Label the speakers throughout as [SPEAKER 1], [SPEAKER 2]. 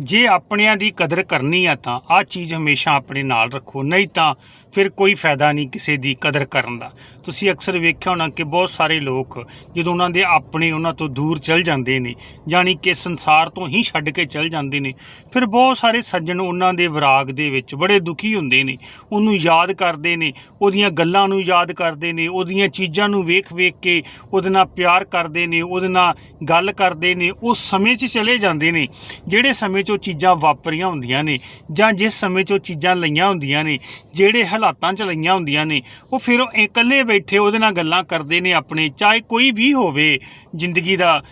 [SPEAKER 1] ਜੇ ਆਪਣਿਆਂ ਦੀ ਕਦਰ ਕਰਨੀ ਆ ਤਾਂ ਆ ਚੀਜ਼ ਹਮੇਸ਼ਾ ਆਪਣੇ ਨਾਲ ਰੱਖੋ, ਨਹੀਂ ਤਾਂ ਫਿਰ ਕੋਈ ਫਾਇਦਾ ਨਹੀਂ ਕਿਸੇ ਦੀ ਕਦਰ ਕਰਨ ਦਾ। ਤੁਸੀਂ ਅਕਸਰ ਵੇਖਿਆ ਹੋਣਾ ਕਿ ਬਹੁਤ ਸਾਰੇ ਲੋਕ ਜਦੋਂ ਉਹਨਾਂ ਦੇ ਆਪਣੇ ਉਹਨਾਂ ਤੋਂ ਦੂਰ ਚਲ ਜਾਂਦੇ ਨੇ, ਯਾਨੀ ਕਿ ਸੰਸਾਰ ਤੋਂ ਹੀ ਛੱਡ ਕੇ ਚਲ ਜਾਂਦੇ ਨੇ, ਫਿਰ ਬਹੁਤ ਸਾਰੇ ਸੱਜਣ ਉਹਨਾਂ ਦੇ ਵਿਰਾਗ ਦੇ ਵਿੱਚ ਬੜੇ ਦੁਖੀ ਹੁੰਦੇ ਨੇ, ਉਹਨੂੰ ਯਾਦ ਕਰਦੇ ਨੇ, ਉਹਦੀਆਂ ਗੱਲਾਂ ਨੂੰ ਯਾਦ ਕਰਦੇ ਨੇ, ਉਹਦੀਆਂ ਚੀਜ਼ਾਂ ਨੂੰ ਵੇਖ-ਵੇਖ ਕੇ ਉਹਦੇ ਨਾਲ ਪਿਆਰ ਕਰਦੇ ਨੇ, ਉਹਦੇ ਨਾਲ ਗੱਲ ਕਰਦੇ ਨੇ, ਉਸ ਸਮੇਂ 'ਚ ਚਲੇ ਜਾਂਦੇ ਨੇ, ਜਿਹੜੇ ਸਮੇਂ 'ਚ ਉਹ ਚੀਜ਼ਾਂ ਵਾਪਰੀਆਂ ਹੁੰਦੀਆਂ ਨੇ ਜਾਂ ਜਿਸ ਸਮੇਂ 'ਚ ਉਹ ਚੀਜ਼ਾਂ ਲਈਆਂ ਹੁੰਦੀਆਂ ਨੇ, ਜਿਹੜੇ ਹਾਲਾਤਾਂ 'ਚ ਲਈਆਂ ਹੁੰਦੀਆਂ ਨੇ। ਉਹ ਫਿਰ ਉਹ ਇਕੱਲੇ ਬੈਠੇ ਉਹਦੇ ਨਾਲ ਗੱਲਾਂ ਕਰਦੇ ਨੇ ਆਪਣੇ, ਚਾਹੇ ਕੋਈ ਵੀ ਹੋਵੇ, ਜ਼ਿੰਦਗੀ ਦਾ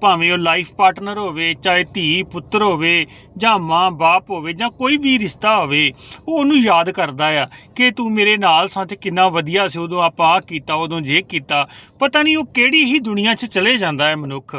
[SPEAKER 1] ਭਾਵੇਂ ਉਹ ਲਾਈਫ ਪਾਰਟਨਰ ਹੋਵੇ, ਚਾਹੇ ਧੀ, ਪੁੱਤਰ ਹੋਵੇ, ਜਾਂ ਮਾਂ, ਬਾਪ ਹੋਵੇ, ਜਾਂ ਕੋਈ ਵੀ ਰਿਸ਼ਤਾ ਹੋਵੇ, ਉਹ ਉਹਨੂੰ ਯਾਦ ਕਰਦਾ ਆ ਕਿ ਤੂੰ ਮੇਰੇ ਨਾਲ ਸਾਂ ਤੇ ਕਿੰਨਾ ਵਧੀਆ ਸੀ, ਉਦੋਂ ਆਪਾਂ ਆ ਕੀਤਾ, ਉਦੋਂ ਜੇ ਕੀਤਾ। ਪਤਾ ਨਹੀਂ ਉਹ ਕਿਹੜੀ ਹੀ ਦੁਨੀਆ 'ਚ ਚਲੇ ਜਾਂਦਾ ਹੈ ਮਨੁੱਖ।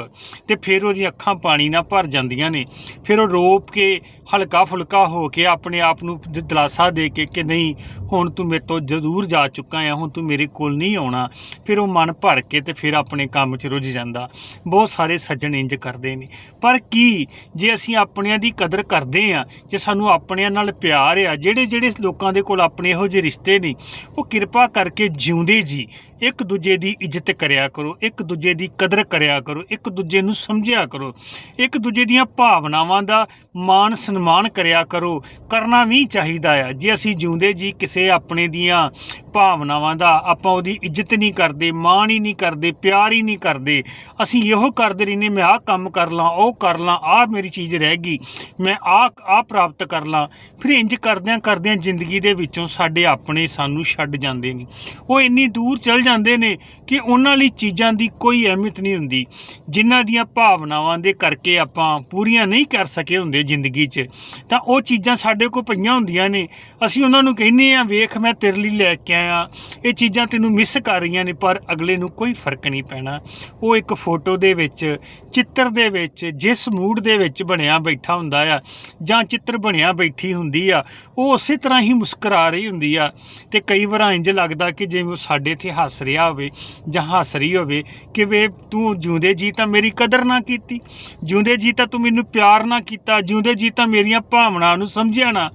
[SPEAKER 1] ਤੇ ਫਿਰ ਉਹਦੀਆਂ ਅੱਖਾਂ ਪਾਣੀ ਨਾਲ ਭਰ ਜਾਂਦੀਆਂ ਨੇ। ਫਿਰ ਉਹ ਰੋਪ ਕੇ ਹਲਕਾ ਫੁਲਕਾ ਹੋ ਕੇ ਆਪਣੇ ਆਪ ਨੂੰ ਦਿਲਾਸਾ ਦੇ ਕੇ ਕਿ ਨਹੀਂ ਹੁਣ ਤੂੰ ਮੇਰੇ ਤੋਂ ਜ਼ਰੂਰ ਜਾ ਚੁੱਕਾ ਆ, ਹੁਣ ਤੂੰ ਮੇਰੇ ਕੋਲ ਨਹੀਂ ਆਉਣਾ। ਫਿਰ ਉਹ ਮਨ ਭਰ ਕੇ ਤੇ ਫਿਰ ਆਪਣੇ ਕੰਮ 'ਚ ਰੁੱਝ ਜਾਂਦਾ। ਬਹੁਤ ਸਾਰੇ ਸੱਜਣ ਇੰਜ ਕਰਦੇ ਨੇ। ਪਰ ਕੀ ਜੇ ਅਸੀਂ ਆਪਣਿਆਂ ਦੀ ਕਦਰ ਕਰਦੇ ਆ, ਜੇ ਸਾਨੂੰ ਆਪਣਿਆਂ ਨਾਲ ਪਿਆਰ ਆ ਜਿਹੜੇ ਜਿਹੜੇ ਲੋਕਾਂ ਦੇ ਕੋਲ ਆਪਣੇ ਇਹੋ ਜਿਹੇ ਰਿਸ਼ਤੇ ਨੇ, ਉਹ ਕਿਰਪਾ ਕਰਕੇ ਜਿਉਂਦੇ ਜੀ। ਇੱਕ ਦੂਜੇ ਦੀ ਇੱਜ਼ਤ ਕਰਿਆ ਕਰੋ, ਇੱਕ ਦੂਜੇ ਦੀ ਕਦਰ ਕਰਿਆ ਕਰੋ, ਇੱਕ ਦੂਜੇ ਨੂੰ ਸਮਝਿਆ ਕਰੋ, ਇੱਕ ਦੂਜੇ ਦੀਆਂ ਭਾਵਨਾਵਾਂ ਦਾ ਮਾਣ ਸਨਮਾਨ ਕਰਿਆ ਕਰੋ, ਕਰਨਾ ਵੀ ਚਾਹੀਦਾ ਆ। ਜੇ ਅਸੀਂ ਜਿਉਂਦੇ ਜੀ ਕਿਸੇ ਆਪਣੇ ਦੀਆਂ ਭਾਵਨਾਵਾਂ ਦਾ ਆਪਾਂ ਉਹਦੀ ਇੱਜ਼ਤ ਨਹੀਂ ਕਰਦੇ, ਮਾਣ ਹੀ ਨਹੀਂ ਕਰਦੇ, ਪਿਆਰ ਹੀ ਨਹੀਂ ਕਰਦੇ, ਅਸੀਂ ਇਹੋ ਕਰਦੇ ਰਹਿੰਦੇ ਮੈਂ ਆਹ ਕੰਮ ਕਰ ਲਾਂ, ਉਹ ਕਰ ਲਾਂ, ਆਹ ਮੇਰੀ ਚੀਜ਼ ਰਹਿ ਗਈ, ਮੈਂ ਆਹ ਆਹ ਪ੍ਰਾਪਤ ਕਰ ਲਾਂ। ਫਿਰ ਇੰਜ ਕਰਦਿਆਂ ਕਰਦਿਆਂ ਜ਼ਿੰਦਗੀ ਦੇ ਵਿੱਚੋਂ ਸਾਡੇ ਆਪਣੇ ਸਾਨੂੰ ਛੱਡ ਜਾਂਦੇ ਨੇ। ਉਹ ਇੰਨੀ ਦੂਰ ਚਲ ਜਾਂਦੇ ਨੇ ਕਿ ਉਹਨਾਂ ਲਈ ਚੀਜ਼ਾਂ ਦੀ ਕੋਈ ਅਹਿਮੀਅਤ ਨਹੀਂ ਹੁੰਦੀ। ਜਿਨ੍ਹਾਂ ਦੀਆਂ ਭਾਵਨਾਵਾਂ ਦੇ ਕਰਕੇ ਆਪਾਂ ਪੂਰੀਆਂ ਨਹੀਂ ਕਰ ਸਕੇ ਹੁੰਦੇ ਜ਼ਿੰਦਗੀ 'ਚ, ਤਾਂ ਉਹ ਚੀਜ਼ਾਂ ਸਾਡੇ ਕੋਲ ਪਈਆਂ ਹੁੰਦੀਆਂ ਨੇ। ਅਸੀਂ ਉਹਨਾਂ ਨੂੰ ਕਹਿੰਦੇ ਆ ਵੇਖ, ਮੈਂ ਤੇਰੇ ਲਈ ਲੈ ਕੇ ਆਇਆ। ਇਹ ਚੀਜ਼ਾਂ ਤੈਨੂੰ ਮਿਸ ਕਰ ਰਹੀਆਂ ਨੇ, ਪਰ ਅਗਲੇ ਨੂੰ ਕੋਈ ਫ਼ਰਕ ਨਹੀਂ ਪੈਣਾ। ਉਹ ਇੱਕ ਫੋਟੋ ਦੇ ਵਿੱਚ, ਚਿੱਤਰ ਦੇ ਵਿੱਚ, ਜਿਸ ਮੂਡ ਦੇ ਵਿੱਚ ਬਣਿਆ ਬੈਠਾ ਹੁੰਦਾ ਆ, ਜਾਂ ਚਿੱਤਰ ਬਣਿਆ ਬੈਠੀ ਹੁੰਦੀ ਆ, ਉਹ ਉਸੇ ਤਰ੍ਹਾਂ ਹੀ ਮੁਸਕਰਾ ਰਹੀ ਹੁੰਦੀ ਆ। ਤੇ ਕਈ ਵਾਰ ਇੰਜ ਲੱਗਦਾ ਕਿ ਜਿਵੇਂ ਉਹ ਸਾਡੇ ਤੇ ਹੱਸ ਹੱਸ ਰਿਹਾ ਹੋਵੇ ਜਾਂ ਹੱਸ ਰਹੀ ਹੋਵੇ ਕਿ ਵੇ ਤੂੰ ਜਿਉਂਦੇ ਜੀ ਤਾਂ ਮੇਰੀ ਕਦਰ ਨਾ ਕੀਤੀ, ਜਿਉਂਦੇ ਜੀ ਤਾਂ ਤੂੰ ਮੈਨੂੰ ਪਿਆਰ ਨਾ ਕੀਤਾ, ਜਿਉਂਦੇ ਜੀ ਤਾਂ ਮੇਰੀਆਂ ਭਾਵਨਾਵਾਂ ਨੂੰ ਸਮਝਿਆ ਨਾ,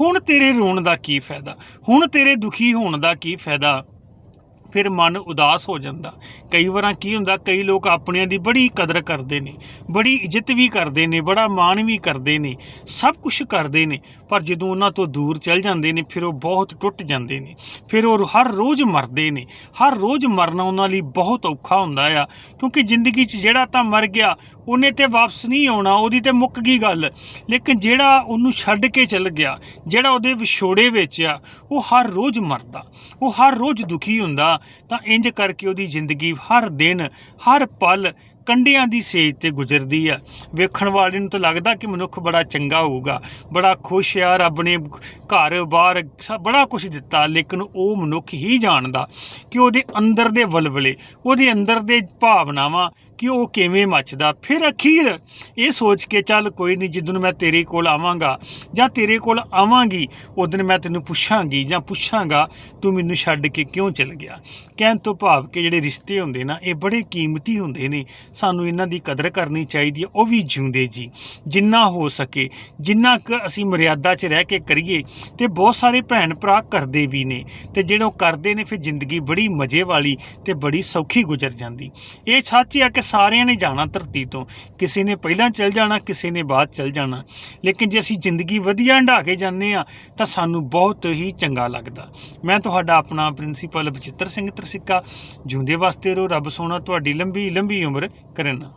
[SPEAKER 1] ਹੁਣ ਤੇਰੇ ਰੋਣ ਦਾ ਕੀ ਫਾਇਦਾ? ਹੁਣ ਤੇਰੇ ਦੁਖੀ ਹੋਣ ਦਾ ਕੀ ਫਾਇਦਾ? ਫਿਰ ਮਨ ਉਦਾਸ ਹੋ ਜਾਂਦਾ। ਕਈ ਵਾਰਾਂ ਕੀ ਹੁੰਦਾ, ਕਈ ਲੋਕ ਆਪਣਿਆਂ ਦੀ ਬੜੀ ਕਦਰ ਕਰਦੇ ਨੇ, ਬੜੀ ਇੱਜ਼ਤ ਵੀ ਕਰਦੇ ਨੇ, ਬੜਾ ਮਾਣ ਵੀ ਕਰਦੇ ਨੇ, ਸਭ ਕੁਝ ਕਰਦੇ ਨੇ, ਪਰ ਜਦੋਂ ਉਹਨਾਂ ਤੋਂ ਦੂਰ ਚਲ ਜਾਂਦੇ ਨੇ, ਫਿਰ ਉਹ ਬਹੁਤ ਟੁੱਟ ਜਾਂਦੇ ਨੇ, ਫਿਰ ਉਹ ਹਰ ਰੋਜ਼ ਮਰਦੇ ਨੇ, ਹਰ ਰੋਜ਼ ਮਰਨਾ ਉਹਨਾਂ ਲਈ ਬਹੁਤ ਔਖਾ ਹੁੰਦਾ ਆ, ਕਿਉਂਕਿ ਜ਼ਿੰਦਗੀ 'ਚ ਜਿਹੜਾ ਤਾਂ ਮਰ ਗਿਆ, ਉਹਨੇ ਤੇ ਵਾਪਸ ਨਹੀਂ ਆਉਣਾ, ਉਹਦੀ ਤੇ ਮੁੱਕ ਗਈ ਗੱਲ, ਲੇਕਿਨ ਜਿਹੜਾ ਉਹਨੂੰ ਛੱਡ ਕੇ ਚੱਲ ਗਿਆ, ਜਿਹੜਾ ਉਹਦੇ ਵਿਛੋੜੇ ਵਿੱਚ ਆ, ਉਹ ਹਰ ਰੋਜ਼ ਮਰਦਾ, ਉਹ ਹਰ ਰੋਜ਼ ਦੁਖੀ ਹੁੰਦਾ ਤਾਂ ਇੰਜ ਕਰਕੇ ਉਹਦੀ ਜ਼ਿੰਦਗੀ ਹਰ ਦਿਨ, ਹਰ ਪਲ ਕੰਡਿਆਂ ਦੀ ਸੇਜ ਤੇ ਗੁਜ਼ਰਦੀ ਆ। ਵੇਖਣ ਵਾਲੇ ਨੂੰ ਤਾਂ ਲੱਗਦਾ ਕਿ ਮਨੁੱਖ ਬੜਾ ਚੰਗਾ ਹੋਊਗਾ, ਬੜਾ ਖੁਸ਼ ਆ, ਰੱਬ ਨੇ ਘਰ ਬਾਰ ਬੜਾ ਕੁਝ ਦਿੱਤਾ, ਲੇਕਿਨ ਉਹ ਮਨੁੱਖ ਹੀ ਜਾਣਦਾ ਕਿ ਉਹਦੇ ਅੰਦਰ ਦੇ ਵਲਵਲੇ, ਉਹਦੇ ਅੰਦਰ ਦੇ ਭਾਵਨਾਵਾਂ ਕਿ ਉਹ ਕਿਵੇਂ ਮੱਚਦਾ? ਫਿਰ ਅਖੀਰ ਇਹ ਸੋਚ ਕੇ ਚੱਲ ਕੋਈ ਨਹੀਂ ਜਿੱਦਨ ਮੈਂ ਤੇਰੇ ਕੋਲ ਆਵਾਂਗਾ ਜਾਂ ਤੇਰੇ ਕੋਲ ਆਵਾਂਗੀ ਉਦੋਂ ਮੈਂ ਤੈਨੂੰ ਪੁੱਛਾਂਗੀ ਜਾਂ ਪੁੱਛਾਂਗਾ, ਤੂੰ ਮੈਨੂੰ ਛੱਡ ਕੇ ਕਿਉਂ ਚਲ ਗਿਆ? ਕਹਿਣ ਤੋਂ ਭਾਵ ਕਿ ਜਿਹੜੇ ਰਿਸ਼ਤੇ ਹੁੰਦੇ ਨਾ, ਇਹ ਬੜੇ ਕੀਮਤੀ ਹੁੰਦੇ ਨੇ। ਸਾਨੂੰ ਇਹਨਾਂ ਦੀ ਕਦਰ ਕਰਨੀ ਚਾਹੀਦੀ ਹੈ, ਉਹ ਵੀ ਜਿਉਂਦੇ ਜੀ। ਜਿੰਨਾ ਹੋ ਸਕੇ, ਜਿੰਨਾ ਕੁ ਅਸੀਂ ਮਰਿਆਦਾ 'ਚ ਰਹਿ ਕੇ ਕਰੀਏ, ਤੇ ਬਹੁਤ ਸਾਰੇ ਭੈਣ ਭਰਾ ਕਰਦੇ ਵੀ ਨੇ। ਤੇ ਜਿਹੜੇ ਉਹ ਕਰਦੇ ਨੇ, ਫਿਰ ਜ਼ਿੰਦਗੀ ਬੜੀ ਮਜ਼ੇ ਵਾਲੀ ਤੇ ਬੜੀ ਸੌਖੀ ਗੁਜ਼ਰ ਜਾਂਦੀ। ਇਹ ਸੱਚ ਆ ਕਿ ਸਾਰਿਆਂ ਨੇ ਜਾਣਾ ਧਰਤੀ ਤੋਂ। ਕਿਸੇ ਨੇ ਪਹਿਲਾਂ ਚਲ ਜਾਣਾ, ਕਿਸੇ ਨੇ ਬਾਅਦ ਚਲ ਜਾਣਾ। ਲੇਕਿਨ ਜੇ ਅਸੀਂ ਜ਼ਿੰਦਗੀ ਵਧੀਆ ਹੰਢਾ ਕੇ ਜਾਂਦੇ ਆ ਤਾਂ ਸਾਨੂੰ ਬਹੁਤ ਹੀ ਚੰਗਾ ਲੱਗਦਾ। ਮੈਂ ਤੁਹਾਡਾ ਆਪਣਾ ਪ੍ਰਿੰਸੀਪਲ ਬਚਿੱਤਰ ਸਿੰਘ ਤਰਸਿੱਕਾ, ਜਿਉਂਦੇ ਵਾਸਤੇ ਰੋ ਰੱਬ ਸੋਨਾ ਤੁਹਾਡੀ ਲੰਬੀ ਲੰਬੀ ਉਮਰ ਕਰਨਾ।